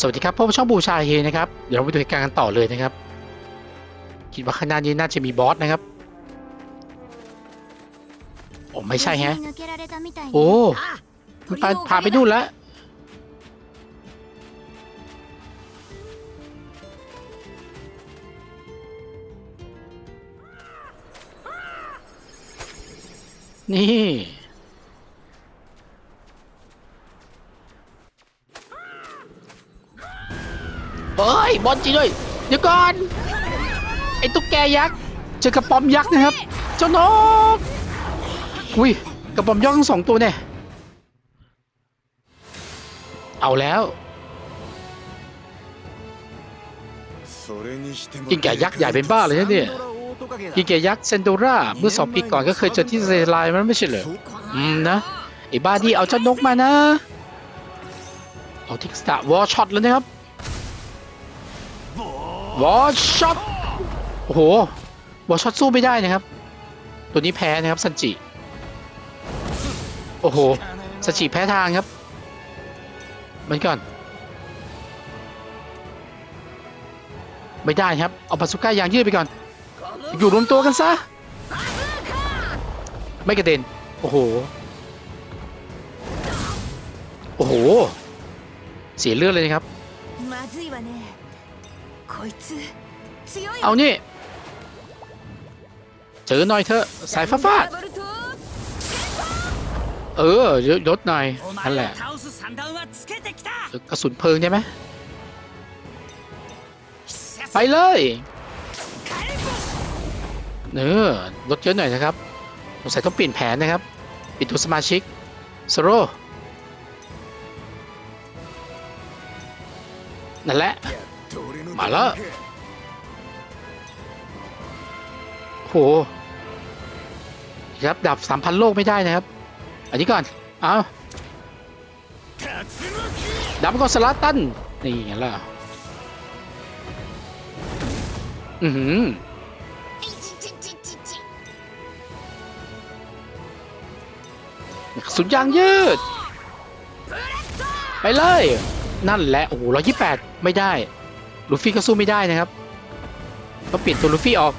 สวัสดีครับพบกับช่องบูชาเฮนะครับ เดี๋ยวเราไปดูเหตุการณ์กันต่อเลยนะครับ คิดว่าข้างหน้านี้น่าจะมีบอสนะครับโอ้ไม่ใช่แฮะ โอ้มันไปพาไปนู่นแล้วนี่ เฮ้ยบอลจริงด้วย เดี๋ยวก่อน ไอ้ตุ๊กแกยักษ์เจอกระป๋อมยักษ์นะครับ เจ้านกอุ้ยกระป๋อมยักษ์ทั้งสองตัวเนี่ย เอาแล้วกินแก่ยักษ์ใหญ่เป็นบ้าเลยนะเนี่ยกิเกยักษ์เซนโดราเมื่อสองปีก่อนก็เคยเจอที่เซไลน์มันไม่ใช่เหรออืมนะไอ้บ้าที่เอาเจ้านกมานะ เอาทิกสตาวอลช็อตแล้วนะครับ วอลช็อตโอ้โหวอลช็อตสู้ไม่ได้นะครับ ตัวนี้แพ้นะครับซันจิโอ้โหซันจิแพ้ทางครับ มันก่อน ไม่ได้ครับ เอาบาสุก้ายางยืดไปก่อน อยู่รวมตัวกันซะ ไม่กระเด็น โอ้โห โอ้โห เสียเลือดเลยนะครับ เอานี่เจอหน่อยเถอะสายฟ้าฟาดเออยศหน่อยนั่นแหละเออกระสุนเพลิงใช่ไหมไปเลยเออลดเยอะหน่อยนะครับสงสัยต้องเปลี่ยนแผนนะครับปิดตัวสมาชิกสโรนั่นแหละ มาแล้วโหครับดับสามพันโลกไม่ได้นะครับ อันนี้ก่อน เอาดับก่อนสลาตัน นี่ไงล่ะ อือหือสุดยางยืด ไปเลย นั่นแหละ โอ้โหร้อยยี่แปดไม่ได้ ลูฟี่ก็สู้ไม่ได้นะครับต้องเปลี่ยนตัวลูฟี่ออก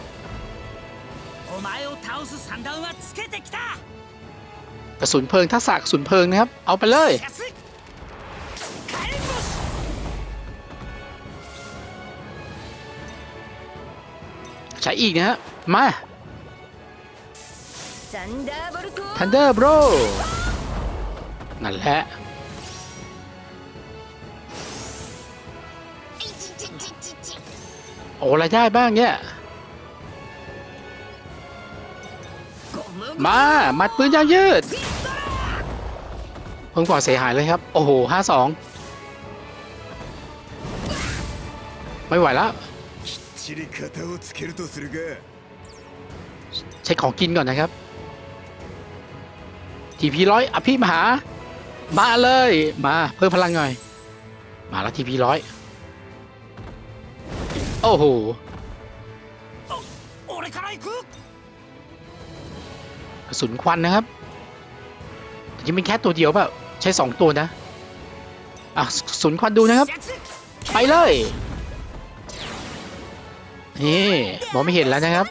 กระสุนเพลิงทักษะกระสุนเพลิงนะครับ เอาไปเลย ใช้อีกนะฮะมา Thunder Bro นั่นแหละ โอ้อะไรได้บ้างเนี่ย มามัดปืนยางยืด เพิ่งก่อนเสียหายเลยครับ โอ้โหห้าสองไม่ไหวแล้วใช้ของกินก่อนนะครับทีพีร้อยอภิมหา มาเลย มาเพิ่มพลังหน่อย มาแล้วทีพีร้อยโอ้โหกระสุนควันนะครับยังเป็นแค่ตัวเดียวเปล่าใช้สองตัวนะอะกระสุนควันดูนะครับ ไปเลยนี่มองไม่เห็นแล้วนะครับ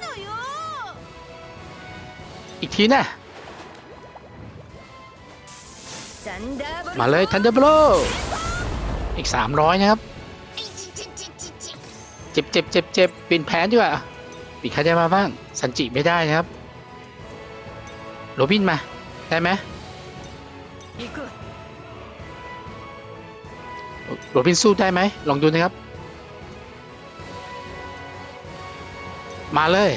อีกทีนะมาเลย Thunder Blow อีก 300 นะครับ เจ็บเจ็บเจ็บเจ็บเปลี่ยนแผนดีกว่าปีกใครได้มาบ้าง สันจิไม่ได้นะครับ โรบินมา ได้ไหมโรบินสู้ได้ไหม ลองดูนะครับ มาเลย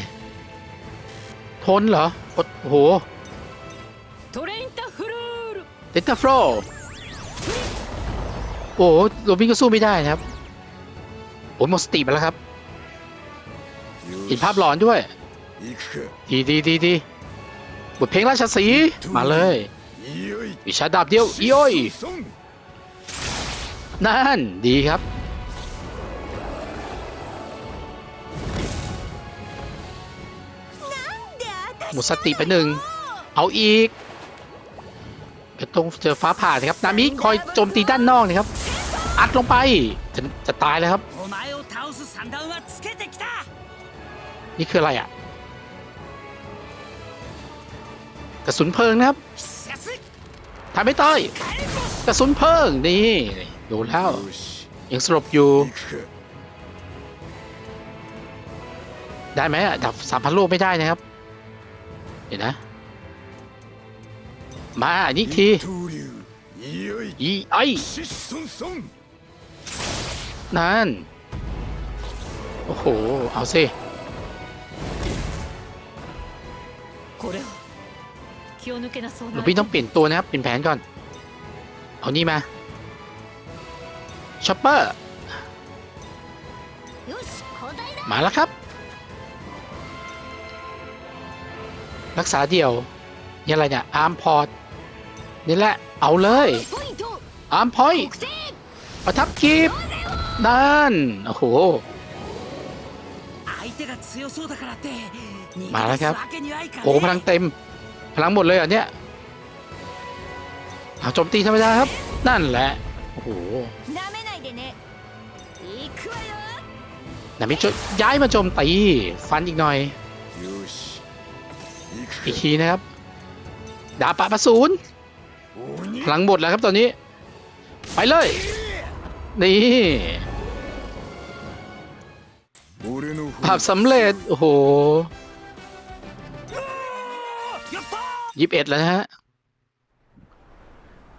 ทนเหรอโอ้โหเดนตาโฟรโอ้โหโรบินก็สู้ไม่ได้นะครับ โอ้ยหมดสติไปแล้วครับเห็นภาพหลอนด้วยดีดีดีดีบทเพลงราชสีห์มาเลยวิชาดาบเดียวอีโอยนั่นดีครับ หมดสติไปหนึ่ง เอาอีกเดี๋ยวต้องเจอฟ้าผ่านะครับนามิคอยโจมตีด้านนอกนะครับ อัดลงไปจะจะตายแล้วครับお前を倒す算段はつけてきた นี่คืออะไรอ่ะ กระสุนเพลิงนะครับ 必殺 ทำไม่ต้อย 火炎星 กระสุนเพลิงนี่โดนแล้ว よし ยังสลบอยู่ 行くか ได้ไหมอ่ะดับสามพันโลกไม่ได้นะครับ เดี๋ยวนะ มาอันนี้อีกที 一刀流いよい อีไอ シッソンソン นั่น โอ้โห เอาสิหลวพี่ต้องเปลี่ยนตัวนะครับเปลี่ยนแผนก่อน เอานี่มาชอปเปอร์ มาแล้วครับ รักษาเดี่ยวนี่อะไรเนี่ย อาร์มพอร์ต นี่แหละ เอาเลย อาร์มพอยประทับคีบนั่น โอ้โห มาแล้วครับโอ้พลังเต็ม พลังหมดเลยอันเนี้ยเาโจมตีธรรมดาครับ นั่นแหละ โอ้โหนามิจย้ายมาโจมตีฟันอีกหน่อย อีกทีนะครับ ดาปะประศูนพลังหมดแล้วครับตอนนี้ ไปเลย นี่ ภาพสำเร็จ โอ้โหยิบเอ็ดแล้วฮะ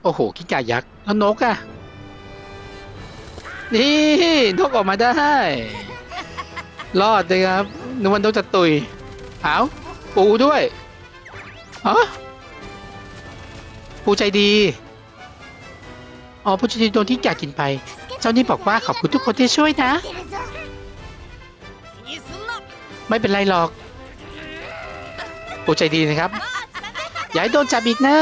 โอ้โหขี้กายักษ์แล้วนกอะนี่นกออกมาได้ รอดเลยครับนึวันนกจะตุยเอาปูด้วยฮะปูใจดีอ๋อผู้ใจดีโดนที่กากินไป เจ้านี่บอกว่าขอบคุณทุกคนที่ช่วยนะ ไม่เป็นไรหรอกโอ้ใจดีนะครับยายโดนจับอีกนะ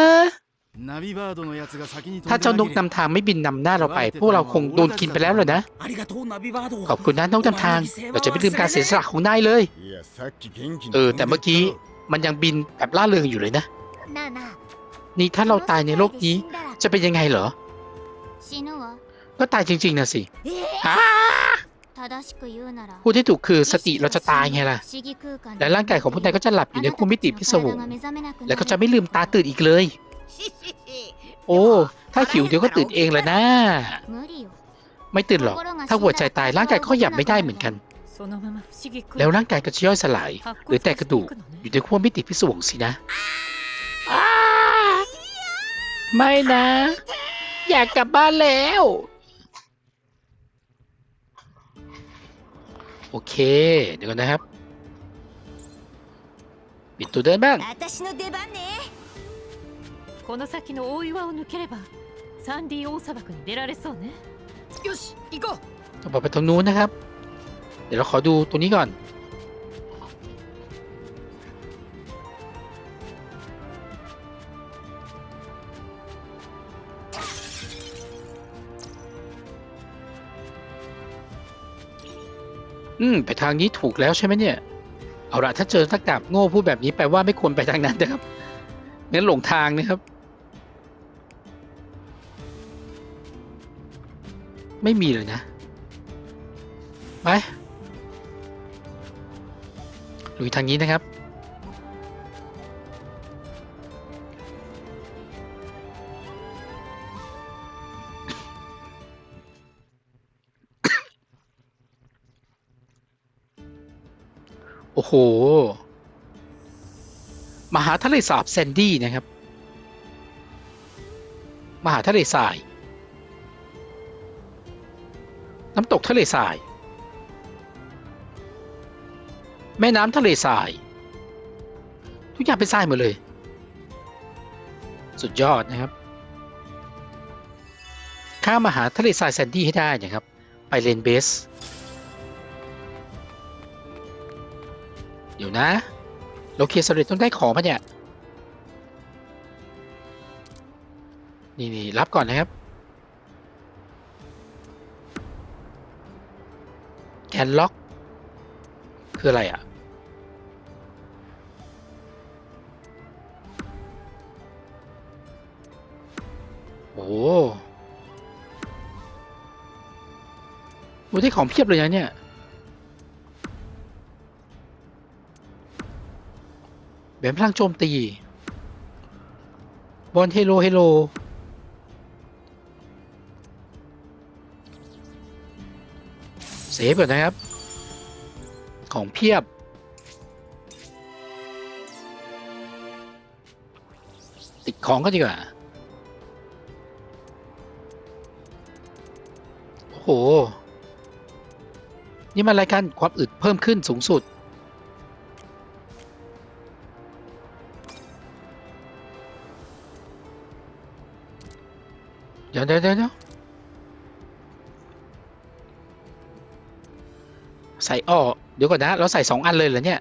ถ้าเจ้านกนำทางไม่บินนำหน้าเราไป พวกเราคงโดนกินไปแล้วเลยนะ ขอบคุณนะนกนำทาง เราจะไม่ลืมการเสียสละของนายเลย เออ แต่เมื่อกี้มันยังบินแบบล่าเริงอยู่เลยนะ นี่ถ้าเราตายในโลกนี้จะเป็นยังไงเหรอ ก็ตายจริงๆนะสิฮ่า ผู้ที่ถูกคือสติเราจะตายไงล่ะ และร่างกายของผู้ใดก็จะหลับอยู่ในคู่มิติพิศวง แล้ะก็จะไม่ลืมตาตื่นอีกเลย โอ้ ถ้าหิวเดี๋ยวก็ตื่นเองแหละนะ ไม่ตื่นหรอก ถ้าหัวใจตายร่างกายก็หยับไม่ได้เหมือนกัน แล้วร่างกายก็จะย่อยสลาย หรือแตกกระดูกอยู่ในขั้วมิติพิศวงสินะ ไม่นะ อยากกลับบ้านแล้ว โอเค เดี๋ยวก่อนนะครับ ปิดตัวเดินบ้าง 私の出番ねこの先の大岩を抜ければサンディ大砂漠に出られそうねよし行こう ต้องไปตรงนู้นนะครับ เดี๋ยวเราขอดูตัวนี้ก่อน มไปทางนี้ถูกแล้วใช่ไหมเนี่ย เอาละถ้าเจอนักดาบโง่พูดแบบนี้แปลว่าไม่ควรไปทางนั้นนะครับงั้นหลงทางนะครับ ไม่มีเลยนะไปลุยทางนี้นะครับ โอ้โห มหาทะเลสาบแซนดี้นะครับ มหาทะเลทราย น้ำตกทะเลทราย แม่น้ำทะเลทราย ทุกอย่างเป็นทรายหมดเลย สุดยอดนะครับ ข้ามหาทะเลทรายแซนดี้ให้ได้นะครับ ไปเลนเบส เดี๋ยวนะเราเคลียร์สำเร็จต้องได้ของปะเนี่ย นี่นี่รับก่อนนะครับ แคนล็อก คืออะไรอะ โอ้โอ้ได้ของเพียบเลยนะเนี่ย แหวนพลังโจมตี บอลเฮโลเฮโลเซฟก่อนนะครับ ของเพียบ ติดของก็ดีกว่า โอ้โห นี่มันรายการความอึดเพิ่มขึ้นสูงสุด ดี๋ยวเดี๋ยวเดี๋ยวเดี๋ยวใส่อ้อเดี๋ยวก่อนนะ เราใส่สองอันเลยเหรอเนี่ย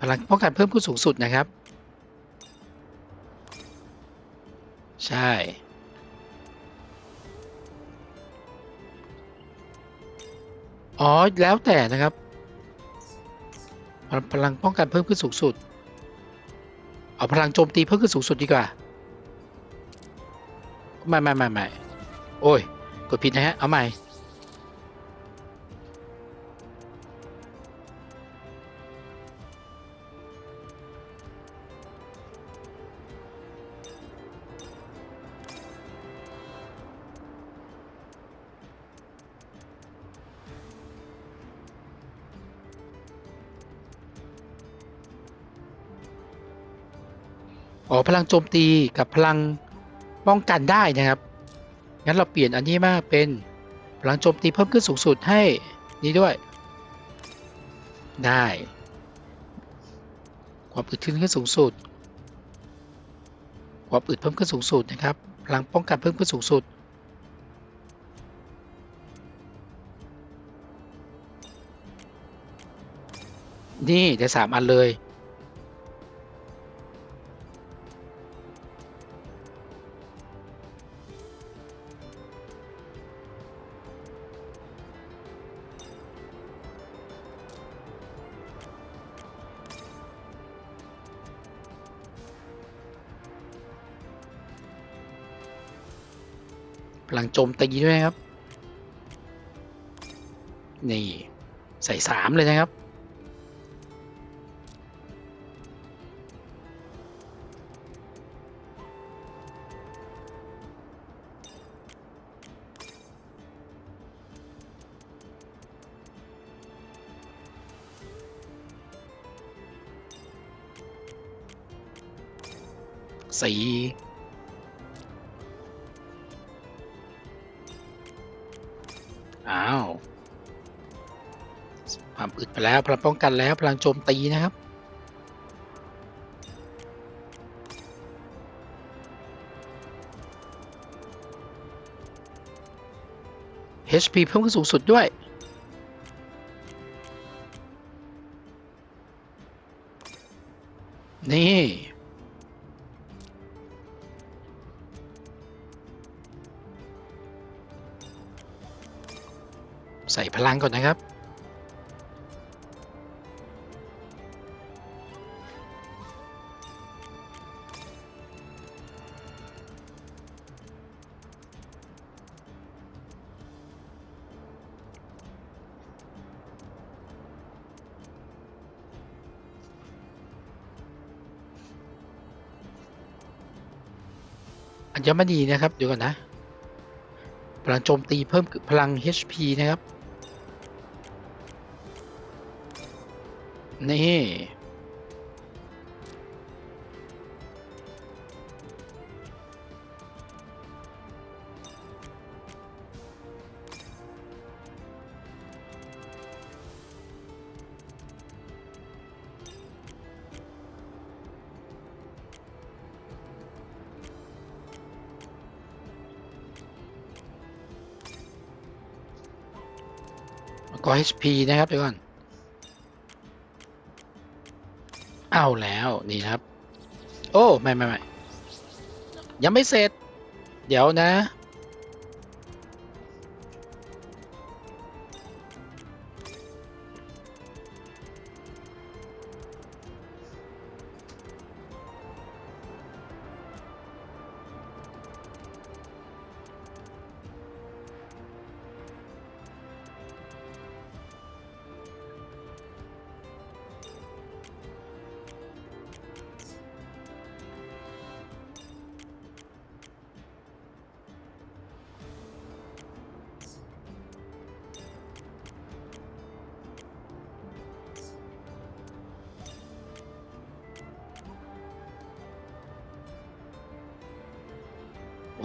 พลังป้องกันเพิ่มขึ้นสูงสุดนะครับ ใช่ อ๋อ แล้วแต่นะครับ พลังป้องกันเพิ่มขึ้นสูงสุด เอาพลังโจมตีเพิ่มขึ้นสูงสุดดีกว่า ไม่ไม่ไม่ไม่โอ้ย กดผิดนะฮะ เอาใหม่ พลังโจมตีกับพลังป้องกันได้นะครับงั้นเราเปลี่ยนอันนี้มาเป็นพลังโจมตีเพิ่มขึ้นสูงสุดให้นี้ด้วย ได้ ความอึดขึ้นขึ้นสูงสุด ความอึดเพิ่มขึ้นสูงสุดนะครับ พลังป้องกันเพิ่มขึ้นสูงสุด นี่ได้สามอันเลย โจมตีด้วยนะครับ นี่ ใส่สามเลยนะครับ สี ไปแล้วพลังป้องกันแล้วพลังโจมตีนะครับ HP เพิ่มขึ้นสูงสุดด้วย นี่ใส่พลังก่อนนะครับ ญมณีนะครับ เดี๋ยวก่อนนะ พลังโจมตีเพิ่มพลัง HP นะครับ นี่ แล้วก็ HP นะครับเดี๋ยวก่อน เอาแล้วนี่ครับ โอ้ ไม่ไม่ไม่ยังไม่เสร็จ เดี๋ยวนะ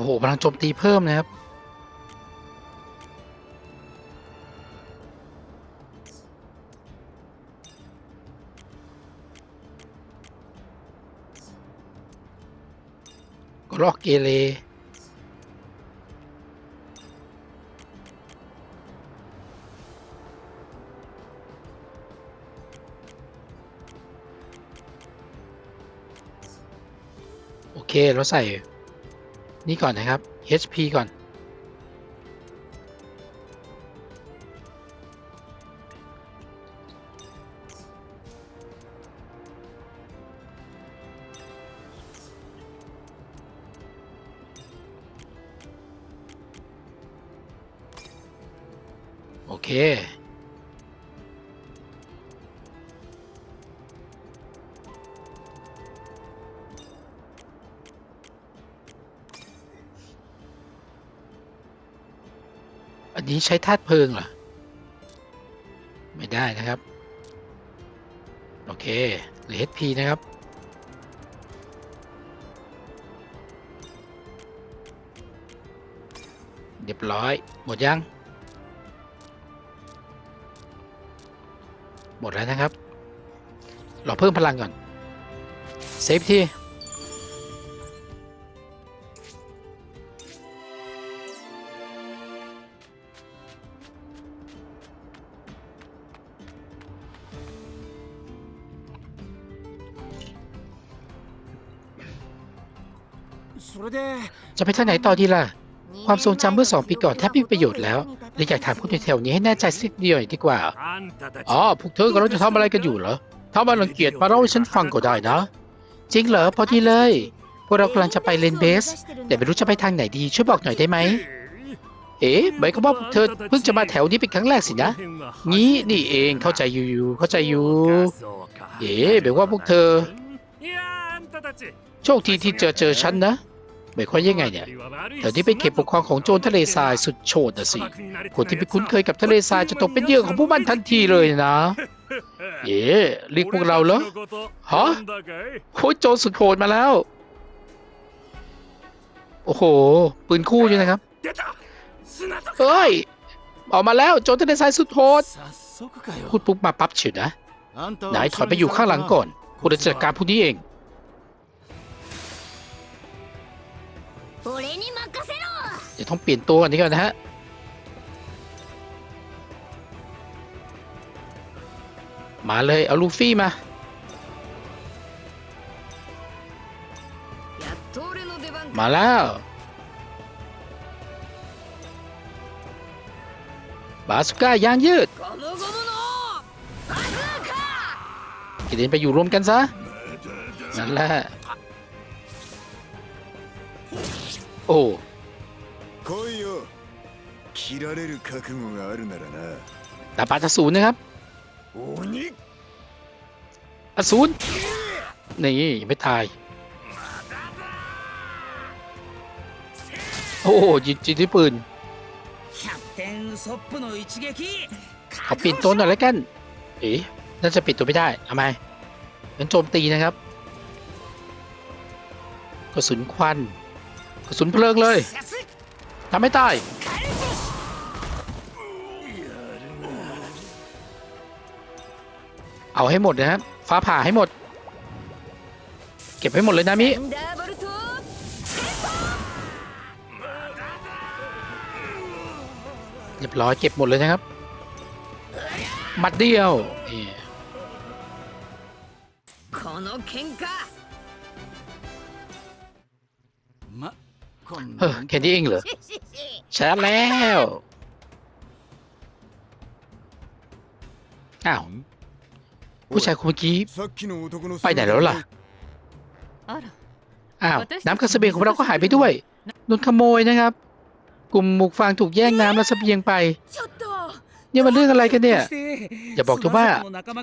อ้โหพลังโจมตีเพิ่มนะครับ ก็ลอกเกเรโอเคเราใส่ นี่ก่อนนะครับ HP ก่อน ใช้ธาตุเพลิงเหรอ ไม่ได้นะครับ โอเคหลือ HP นะครับ เรียบร้อย หมดยัง หมดแล้วนะครับ เราเพิ่มพลังก่อน เซฟที่ จะไปทางไหนต่อดีล่ะ ความทรงจำเมื่อสองปีก่อนแทบไม่มีประโยชน์แล้วเลยอยากถามคุณแถวๆนี้ให้แน่ใจสักนิดหน่อยดีกว่า อ๋อ พวกเธอกำลังจะทำอะไรกันอยู่เหรอ ถ้ามันรังเกียจมาเล่าให้ฉันฟังก็ได้นะ จริงเหรอ พอดีเลย พวกเรากำลังจะไปเลนเบส แต่ไม่รู้จะไปทางไหนดีช่วยบอกหน่อยได้ไหม เอ๋หมายความว่าเธอเพิ่งจะมาแถวนี้เป็นครั้งแรกสินะ งี้นี่เองเข้าใจอยู่เข้าใจอยู่ เอ๋หมายว่าพวกเธอ โชคดีที่เจอเจอฉันนะ หมายความยังไงเนี่ยแต่นี่เป็นเขตปกครองของโจรทะเลทรายสุดโฉดนะสิ คนที่ไปคุ้นเคยกับทะเลทรายจะตกเป็นเหยื่อของผู้มันทันทีเลยนะ เย่เรียกพวกเราเหรอ ฮะโคโจรสุดโหดมาแล้ว โอ้โห ปืนคู่ด้วยนะครับ เฮ้ย ออกมาแล้วโจรทะเลทรายสุดโหดพูดปุ๊บมาปั๊บเฉยนะ นายถอยไปอยู่ข้างหลังก่อนผู้จัดการผู้นี้เอง 俺に任せろ เดี๋ยวต้องเปลี่ยนตัวกันนี้ก่อนนะฮะ มาเลย เอาลูฟี่มา やっと俺の出番 มาแล้ว บาสุก้ายางยืด ゴムゴムのバズーカ กิเลนไปอยู่รวมกันซะ นั่นแหละ โอ้ 来いよ切られる覚悟があるならな ดาบปาตอสูรนะครับ 鬼 อสูรนี่ยังไม่ตาย โอ้โหยิงจิงที่ปืน キャプテンウソップの一撃 เขาเปลี่ยนตัวหน่อยแล้วกัน เอ๊ะน่าจะเปลี่ยนตัวไม่ได้ทำไมเป็นโจมตีนะครับ กระสุนควัน กระสุนเพลิงเลย さす ทำให้ตาย เอาให้หมดนะครับ ฟ้าผ่าให้หมด เก็บให้หมดเลยนะมิ サンダーボルト เรียบร้อยเก็บหมดเลยนะครับ มัดเดียวนี่ この喧嘩まこん เฮ้อแค่นี้เองเหรอชนะแล้วอ้าวผู้ชายคนเมื่อกี้ไปไหนแล้วล่ะอ้าวน้ำกระสเบียงของเราก็หายไปด้วยโดนขโมยนะครับ กลุ่มหมูฟางถูกแย่งน้ำและสเบียงไปเนี่ยมันเรื่องอะไรกันเนี่ย อย่าบอกเธอว่า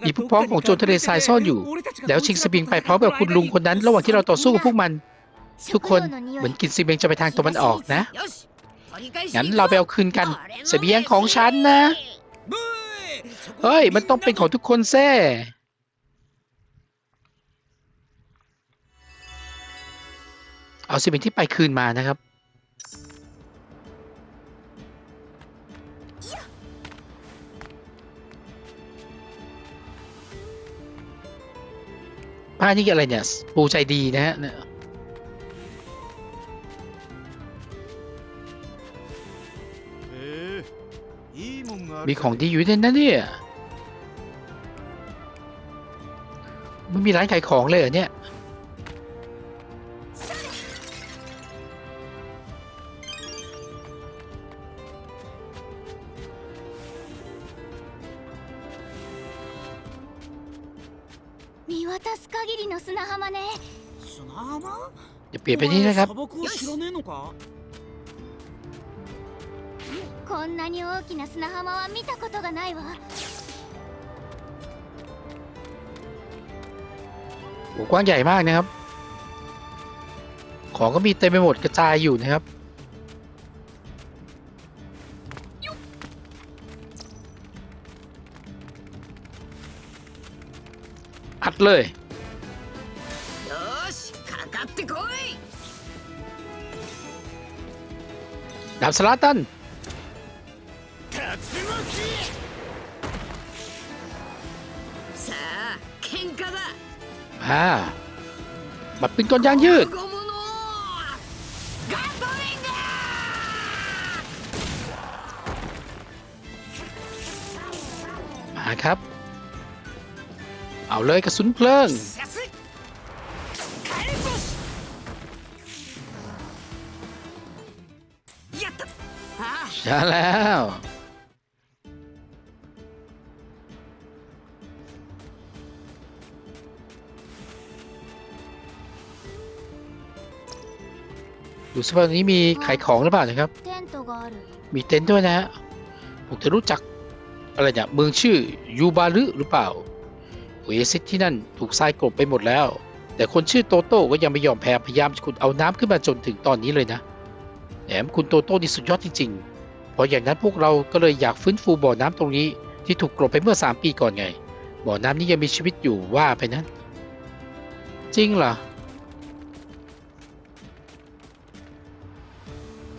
มีพวกพ้องของโจรทะเลทรายซ่อนอยู่ แล้วชิงสเบียงไปพร้อมกับคุณลุงคนนั้น ระหว่างที่เราต่อสู้กับพวกมัน ทุกคนเหมือนกินซีเมงจะไปทางตะวันออกนะ งั้นเราไปเอาคืนกันเสบียงของฉันนะ เฮ้ย มันต้องเป็นของทุกคนแซ่เอาซีเมงที่ไปคืนมานะครับ ผ้านี่อะไรเนี่ย ปูใจดีนะฮะ มีของดีอยู่ในนั้นเนี่ยไม่มีร้านขายของเลยเหรอเนี่ย 見渡す限りの砂浜ね砂浜 เดี๋ยวเปลี่ยนไปนี่นะครับ こんなに大きな砂浜は見たことがないわ โอ้กว้างใหญ่มากนะครับ ของก็มีเต็มไปหมดกระจายอยู่นะครับ อัดเลย よーしかかってこい ดาบสลาตัน ฮ่าบัดเป็นก้อนยางยืด มาครับ เอาเลยกระสุนเพลิง ใช่แล้ว ดูสิว่านี้มีขายของหรือเปล่านะครับ มีเต็นท์ด้วยนะฮะผมจะรู้จักอะไรเนี่ยเมืองชื่อยูบารุหรือเปล่าโอเอซิตที่นั่นถูกทรายกลบไปหมดแล้ว แต่คนชื่อโตโต้ก็ยังไม่ยอมแพ้พยายามขุดเอาน้ำขึ้นมาจนถึงตอนนี้เลยนะแหมคุณโตโต้นี่สุดยอดจริงๆพออย่างนั้นพวกเราก็เลยอยากฟื้นฟูบ่อน้ำตรงนี้ ที่ถูกกลบไปเมื่อ 3 ปีก่อนไง บ่อน้ำนี้ยังมีชีวิตอยู่ว่าไปนั้น จริงเหรอ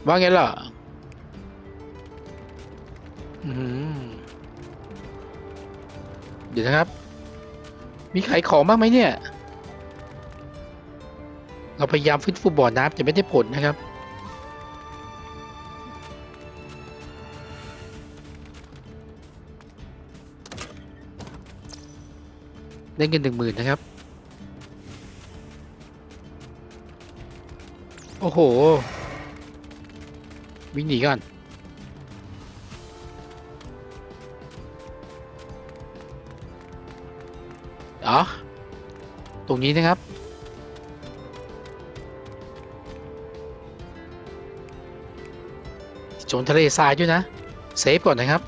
ว่าไงล่ะเดี๋ยวนะครับ มีขายของบ้างไหมเนี่ย เราพยายามฟื้นฟูบ่อน้ำแต่ไม่ได้ผลนะครับ ได้เงินหนึ่งหมื่นนะครับ โอ้โห วิ่งหนีก่อน อ๋อ ตรงนี้นะครับโจนทะเลทรายด้วยนะ เซฟก่อนนะครับ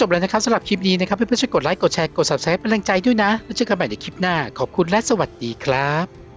จบแล้วนะครับสำหรับคลิปนี้นะครับเพื่อนๆช่วยกดไลค์กดแชร์กด subscribe เป็นแรงใจด้วยนะ แล้วเจอกันใหม่ในคลิปหน้า ขอบคุณและสวัสดีครับ